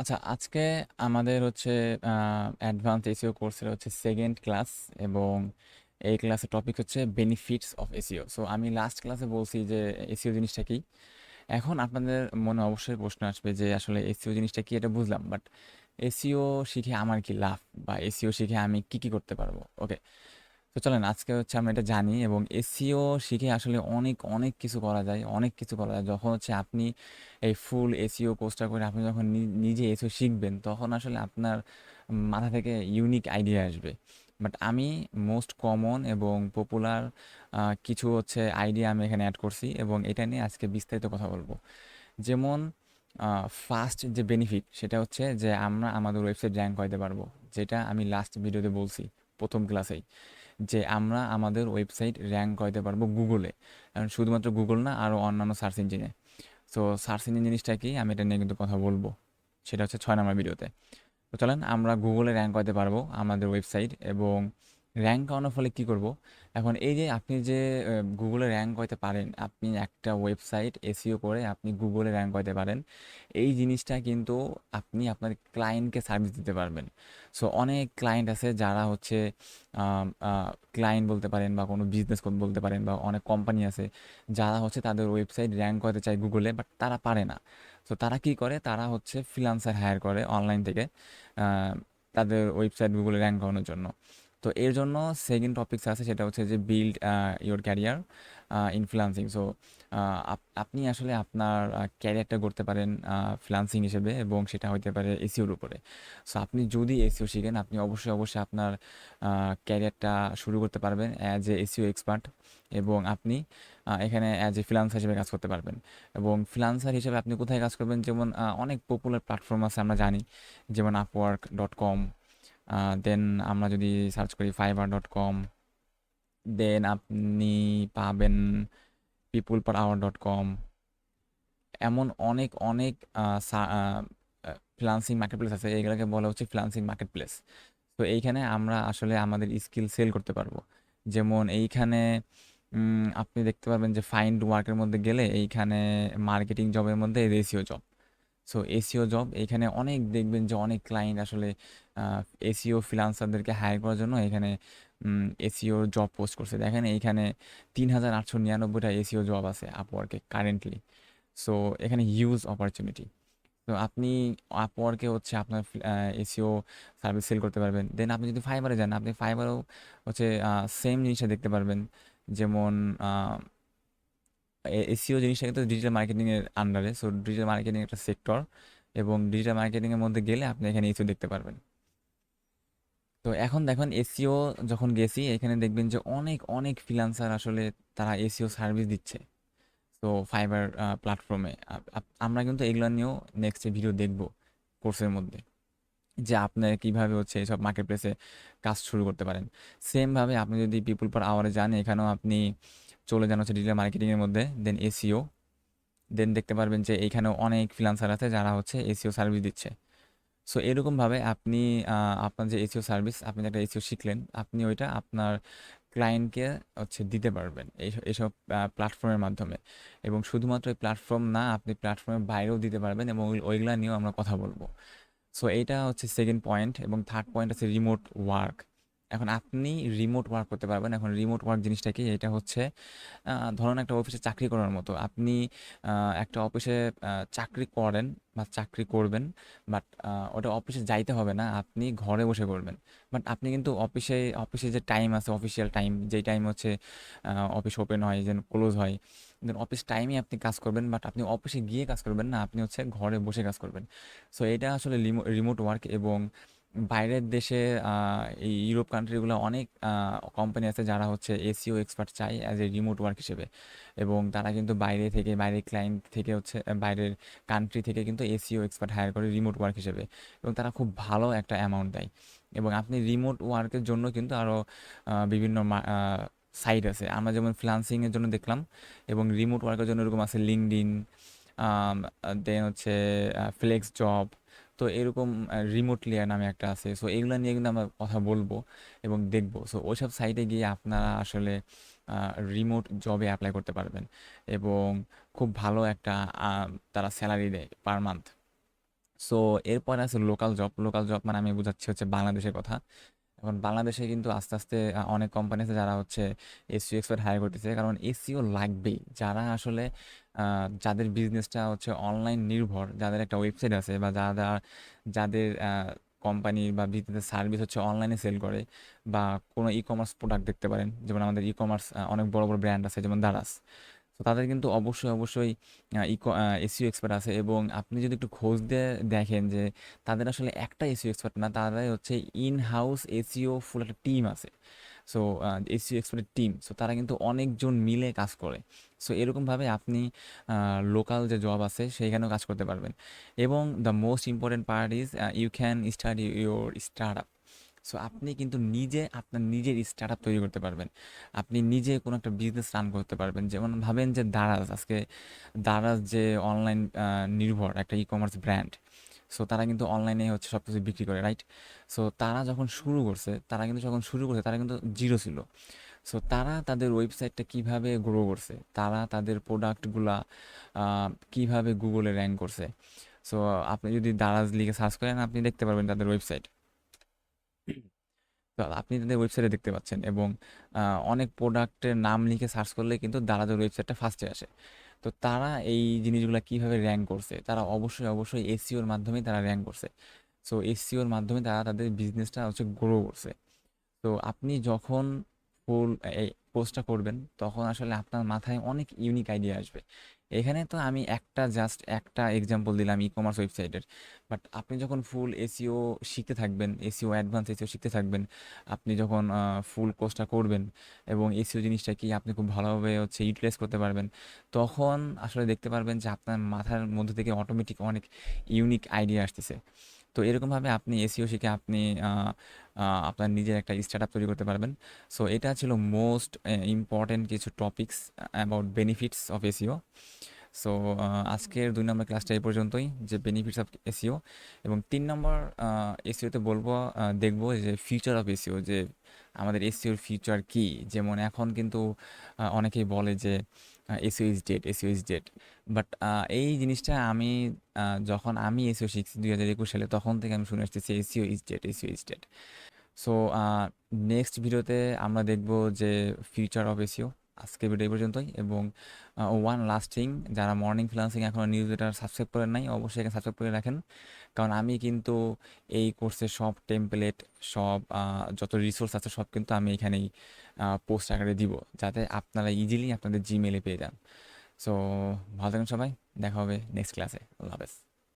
আচ্ছা, আজকে আমাদের হচ্ছে অ্যাডভান্স এসিও কোর্সের হচ্ছে সেকেন্ড ক্লাস এবং এই ক্লাসের টপিক হচ্ছে বেনিফিটস অফ এসিও সো আমি লাস্ট ক্লাসে বলছি যে এসিও জিনিসটা কি? এখন আপনাদের মনে অবশ্যই প্রশ্ন আসবে যে আসলে এসিও জিনিসটা কি? এটা বুঝলাম। বাট এসিও শিখে আমার কি লাভ? বা এসিও শিখে আমি কি, কি করতে পারব? ওকে। তো চলেন আজকে হচ্ছে আমরা এটা জানি এবং এসিও শিখে আসলে অনেক, অনেক কিছু করা যায়। অনেক কিছু করা যায়। যখন হচ্ছে আপনি এই ফুল এসিও কোর্সটা করে আপনি যখন নিজে এসইও শিখবেন, তখন আসলে আপনার মাথা থেকে ইউনিক আইডিয়া আসবে। বাট আমি মোস্ট কমন এবং পপুলার কিছু হচ্ছে আইডিয়া আমি এখানে অ্যাড করছি এবং এটা নিয়ে আজকে বিস্তারিত কথা বলব যেমন ফার্স্ট যে বেনিফিট সেটা হচ্ছে যে আমরা আমাদের ওয়েবসাইট র্যাঙ্ক করাইতে পারব। যেটা আমি লাস্ট ভিডিওতে বলছি প্রথম ক্লাসেই। যে আমরা আমাদের ওয়েবসাইট র্যাঙ্ক করতে পারব গুগলে। কারণ শুধুমাত্র গুগল না আরও অন্যান্য সার্চ ইঞ্জিনে। সো, সার্চ ইঞ্জিন জিনিসটা কি? আমি এটা নিয়ে কিন্তু কথা বলব সেটা হচ্ছে ছয় নম্বর ভিডিওতে। তো চলেন, আমরা গুগলে র্যাঙ্ক করতে পারব আমাদের ওয়েবসাইট এবং র‍্যাংক করানোর ফলে কি করব? এখন এই যে আপনি যে গুগলে র্যাঙ্ক করাইতে পারেন, আপনি একটা ওয়েবসাইট এসিও করে আপনি গুগলে র্যাঙ্ক করাইতে পারেন। এই জিনিসটা কিন্তু আপনি আপনার ক্লায়েন্টকে সার্ভিস দিতে পারবেন। সো অনেক ক্লায়েন্ট আছে যারা হচ্ছে ক্লায়েন্ট বলতে পারেন বা কোনো বিজনেস বলতে পারেন বা অনেক কোম্পানি আছে যারা হচ্ছে তাদের ওয়েবসাইট র্যাঙ্ক করাতে চায় গুগলে বাট তারা পারে না। সো তারা কি করে? তারা হচ্ছে ফ্রিল্যান্সার হায়ার করে অনলাইন থেকে তাদের ওয়েবসাইট গুগলে র্যাঙ্ক করানোর জন্য। তো এর জন্য সেকেন্ড টপিকস আছে সেটা হচ্ছে যে build your career uh in freelancing. So আপনি আসলে আপনার ক্যারিয়ারটা করতে পারেন আ ফ্রিল্যান্সিং হিসেবে এবং সেটা হইতে পারে এসইওর উপরে। সো আপনি যদি এসইও শিখেন আপনি অবশ্যই, অবশ্যই আপনার ক্যারিয়ারটা শুরু করতে পারবেন অ্যাজ এ এসইও এক্সপার্ট এবং আপনি এখানে অ্যাজ এ ফ্রিল্যান্সার হিসেবে কাজ করতে পারবেন। এবং ফ্রিল্যান্সার হিসেবে আপনি কোথায় কাজ করবেন? যেমন অনেক পপুলার প্ল্যাটফর্ম আছে আমরা জানি। যেমন আপওয়ার্ক ডট আ দেন আমরা যদি সার্চ করি ফাইবার ডট কম দেন আপনি পাবেন people per hour dot com এমন অনেক, অনেক আ সা আ আ মার্কেটপ্লেস আছে। এগুলাকে বলা হচ্ছে ফ্রিল্যান্সিং মার্কেটপ্লেস। তো এইখানে আমরা আসলে আমাদের স্কিল সেল করতে পারব। যেমন এইখানে আপনি দেখতে পারবেন যে ফাইন্ড ওয়ার্কের মধ্যে গেলে এইখানে মার্কেটিং জবের মধ্যে SEO job. So SEO job এখানে অনেক দেখবেন যে অনেক ক্লায়েন্ট আসলে আ এসইও ফ্রিল্যান্সারদেরকে হায়ার করার জন্য এখানে এসিও জব পোস্ট করছে। দেখেন এইখানে তিন হাজার আটশো নিরানব্বইটা এসিও জব আছে আপওয়ার্কে কারেন্টলি। সো এখানে হিউজ অপরচুনিটি। তো আপনি আপওয়ার্কে হচ্ছে আপনার এসিও সার্ভিস সেল করতে পারবেন। দেন আপনি যদি ফাইবারে যান, আপনি ফাইবারেও হচ্ছে সেম জিনিসটা দেখতে পারবেন। যেমন আ এ এসইও জিনিসটা কিন্তু ডিজিটাল মার্কেটিংয়ের আন্ডারে। সো ডিজিটাল মার্কেটিং একটা সেক্টর এবং ডিজিটাল মার্কেটিংয়ের মধ্যে গেলে আপনি এখানে এসইও দেখতে পারবেন। তো এখন দেখেন এসিও যখন গেছি এখানে দেখবেন যে অনেক, অনেক ফ্রিল্যান্সার আসলে তারা এসিও সার্ভিস দিচ্ছে। তো ফাইবার প্ল্যাটফর্মে আমরা কিন্তু এগুলা নিয়েও নেক্সট ভিডিও দেখব কোর্সের মধ্যে। যে আপনারা কীভাবে হচ্ছে এইসব মার্কেট মার্কেটপ্লেসে কাজ শুরু করতে পারেন। সেমভাবে আপনি যদি পিপুল পার আওয়ারে যান এখানেও আপনি চলে যান হচ্ছে ডিজিটাল মার্কেটিংয়ের মধ্যে দেন এসিও দেন দেখতে পারবেন যে এইখানেও অনেক ফ্রিল্যান্সার আছে যারা হচ্ছে এসিও সার্ভিস দিচ্ছে। সো এরকমভাবে আপনি আপনার যে এসিও সার্ভিস আপনি একটা এসিও শিখলেন, আপনি ওইটা আপনার ক্লায়েন্টকে হচ্ছে দিতে পারবেন। এইস এসব আ প্ল্যাটফর্মের মাধ্যমে। এবং শুধুমাত্র এই প্ল্যাটফর্ম না আপনি প্ল্যাটফর্মের বাইরেও দিতে পারবেন এবং ওই ওইগুলা নিয়েও আমরা কথা বলব সো এইটা হচ্ছে সেকেন্ড পয়েন্ট এবং থার্ড পয়েন্ট হচ্ছে রিমোট ওয়ার্ক। এখন আপনি রিমোট ওয়ার্ক করতে পারবেন। এখন রিমোট ওয়ার্ক জিনিসটা কি? এটা হচ্ছে ধরুন একটা অফিসে চাকরি করার মতো। আপনি একটা অফিসে চাকরি করেন বা চাকরি করবেন। বাট ওটা অফিসে যাইতে হবে না। আপনি ঘরে বসে করবেন। বাট আপনি কিন্তু অফিসে অফিসে যে টাইম আছে অফিসিয়াল টাইম যেই টাইম হচ্ছে অফিস ওপেন হয় যেন ক্লোজ হয়। দেন অফিস টাইমেই আপনি কাজ করবেন বাট আপনি অফিসে গিয়ে কাজ করবেন না। আপনি হচ্ছে ঘরে বসে কাজ করবেন। সো এটা আসলে রিমোট ওয়ার্ক এবং বাইরের দেশে এই ইউরোপ কান্ট্রিগুলো অনেক কোম্পানি আছে যারা হচ্ছে এসিও এক্সপার্ট চায় অ্যাজ এ রিমোট ওয়ার্ক হিসেবে। এবং তারা কিন্তু বাইরে থেকে বাইরের ক্লায়েন্ট থেকে হচ্ছে বাইরের কান্ট্রি থেকে কিন্তু এসিও এক্সপার্ট হায়ার করে রিমোট ওয়ার্ক হিসেবে। এবং তারা খুব ভালো একটা অ্যামাউন্ট দেয়। এবং আপনি রিমোট ওয়ার্কের জন্য কিন্তু আরও বিভিন্ন সাইট আছে। আমরা যেমন ফ্রিল্যান্সিং এর জন্য দেখলাম, এবং রিমোট ওয়ার্কের জন্য এরকম আছে লিঙ্কড ইন দেন হচ্ছে ফ্লেক্স জব। তো এরকম রিমোট লেয়ার নামে একটা আছে। সো এগুলো নিয়ে কিন্তু আমরা কথা বলব এবং দেখব। সো ওইসব সাইটে গিয়ে আপনারা আসলে রিমোট জবে অ্যাপ্লাই করতে পারবেন। এবং খুব ভালো একটা তারা স্যালারি দেয় পার মান্থ। সো এরপরে আছে লোকাল জব লোকাল জব মানে আমি বোঝাচ্ছি হচ্ছে বাংলাদেশের কথা এখন বাংলাদেশে কিন্তু আস্তে আস্তে অনেক কোম্পানি আছে যারা হচ্ছে এসইও এক্সপার্ট হায়ার করতেছে। কারণ এসিও লাগবেই। যারা আসলে যাদের বিজনেসটা হচ্ছে অনলাইন নির্ভর, যাদের একটা ওয়েবসাইট আছে বা যারা, যাদের কোম্পানি বা বিজনেসের সার্ভিস হচ্ছে অনলাইনে সেল করে বা কোনো ই কমার্স প্রোডাক্ট দেখতে পারেন। যেমন আমাদের ই কমার্স অনেক বড় বড় ব্র্যান্ড আছে যেমন দারাস তো তাদের কিন্তু অবশ্যই অবশ্যই ইকো এসইও এক্সপার্ট আছে এবং আপনি যদি একটু খোঁজ দিয়ে দেখেন যে তাদের আসলে একটা এসইও এক্সপার্ট না তাদের হচ্ছে ইন হাউস এসিও ফুল একটা টিম আছে। সো এসইও এক্সপার্টের টিম সো তারা কিন্তু অনেকজন মিলে কাজ করে। সো এরকমভাবে আপনি লোকাল যে জব আছে সেইখানেও কাজ করতে পারবেন। এবং the most important part is you can start your startup so আপনি কিন্তু নিজে আপনার নিজের স্টার্ট আপ তৈরি করতে পারবেন। আপনি নিজে কোনো একটা বিজনেস রান করতে পারবেন। যেমন ভাবেন যে দারাজ, আজকে দারাজ যে অনলাইন নির্ভর একটা ই কমার্স ব্র্যান্ড সো তারা কিন্তু অনলাইনে হচ্ছে সব কিছু বিক্রি করে রাইট সো তারা যখন শুরু করছে, তারা কিন্তু যখন শুরু করছে, তারা কিন্তু জিরো ছিল। সো তারা তাদের ওয়েবসাইটটা কীভাবে গ্রো করছে, তারা তাদের প্রোডাক্টগুলা কীভাবে গুগলে র্যাঙ্ক করছে। সো আপনি যদি দারাজ লিখে সার্চ করেন, আপনি দেখতে পারবেন তাদের ওয়েবসাইট আপনি তাদের ওয়েবসাইটে দেখতে পাচ্ছেন এবং অনেক প্রোডাক্টের নাম লিখে সার্চ করলে কিন্তু দারাজের ওয়েবসাইটটা ফার্স্টে আসে। তো তারা এই জিনিসগুলো কীভাবে র্যাঙ্ক করছে? তারা অবশ্যই অবশ্যই এসিওর মাধ্যমেই তারা র্যাঙ্ক করছে। সো এসিওর মাধ্যমে তারা তাদের বিজনেসটা হচ্ছে গ্রো করছে। তো আপনি যখন ফুল এই পোস্টটা করবেন, তখন আসলে আপনার মাথায় অনেক ইউনিক আইডিয়া আসবে। এখানে তো আমি একটা জাস্ট একটা এক্সাম্পল দিলাম ই কমার্স ওয়েবসাইটের বাট আপনি যখন ফুল এসিও শিখতে থাকবেন এসিও অ্যাডভান্স এসিও শিখতে থাকবেন, আপনি যখন ফুল কোর্সটা করবেন এবং এসিও জিনিসটা কি আপনি খুব ভালোভাবে হচ্ছে ইউটিলাইজ করতে পারবেন, তখন আসলে দেখতে পারবেন যে আপনার মাথার মধ্যে থেকে অটোমেটিক অনেক ইউনিক আইডিয়া আসতেছে। তো এরকমভাবে আপনি এসিও শিখে আপনি আপনার নিজের একটা স্টার্ট আপ তৈরি করতে পারবেন। সো এটা ছিল মোস্ট ইম্পর্ট্যান্ট কিছু topics about benefits of SEO. So আজকের দুই নম্বর ক্লাসটা এই পর্যন্তই, যে বেনিফিটস অফ এসিও। এবং তিন নম্বর এসিওতে বলব দেখব যে ফিউচার অফ এসিও, যে আমাদের এসিওর ফিউচার কি? যেমন এখন কিন্তু অনেকেই বলে যে SEO is dead SEO is dead but এই জিনিসটা আমি যখন আমি এসিও শিখছি দুই হাজার একুশ সালে, তখন থেকে আমি শুনে আসতেছি SEO is dead SEO is dead so next ভিডিওতে আমরা দেখব যে ফিউচার অফ এসিও আজকে ভিডিও এই পর্যন্তই এবং ওয়ান লাস্টিং যারা মর্নিং ফ্রিলান্সিং এখনও নিউজ লেটার সাবস্ক্রাইব করেন নাই, অবশ্যই এখানে সাবস্ক্রাইব করে রাখেন। কারণ আমি কিন্তু এই কোর্সের সব টেমপ্লেট সব যত রিসোর্স আছে সব কিন্তু আমি এখানেই পোস্ট আকারে দিব, যাতে আপনারা ইজিলি আপনাদের জিমেলে পেয়ে যান। সো ভালো থাকেন সবাই, দেখা হবে নেক্সট ক্লাসে আল্লাহ হাফেজ।